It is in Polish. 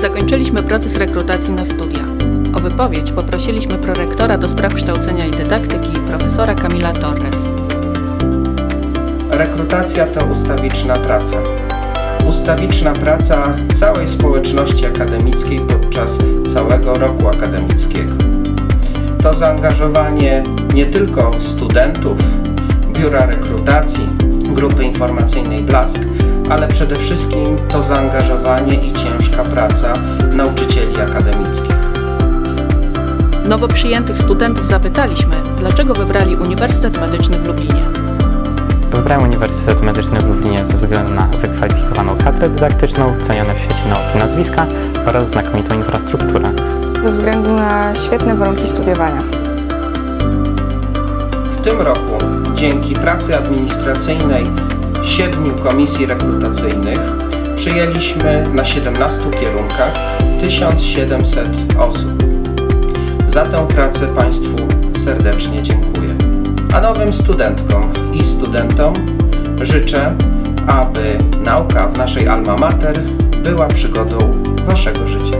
Zakończyliśmy proces rekrutacji na studia. O wypowiedź poprosiliśmy prorektora do spraw kształcenia i dydaktyki profesora Kamila Torres. Rekrutacja to ustawiczna praca. Ustawiczna praca całej społeczności akademickiej podczas całego roku akademickiego. To zaangażowanie nie tylko studentów, biura rekrutacji, grupy informacyjnej Blask, ale przede wszystkim to zaangażowanie i ciężka praca nauczycieli akademickich. Nowo przyjętych studentów zapytaliśmy, dlaczego wybrali Uniwersytet Medyczny w Lublinie. Wybrałem Uniwersytet Medyczny w Lublinie ze względu na wykwalifikowaną kadrę dydaktyczną, cenione w sieci nauki nazwiska oraz znakomitą infrastrukturę. ze względu na świetne warunki studiowania. W tym roku dzięki pracy administracyjnej siedmiu komisji rekrutacyjnych przyjęliśmy na 17 kierunkach 1700 osób. Za tę pracę Państwu serdecznie dziękuję. A nowym studentkom i studentom życzę, aby nauka w naszej alma mater była przygodą Waszego życia.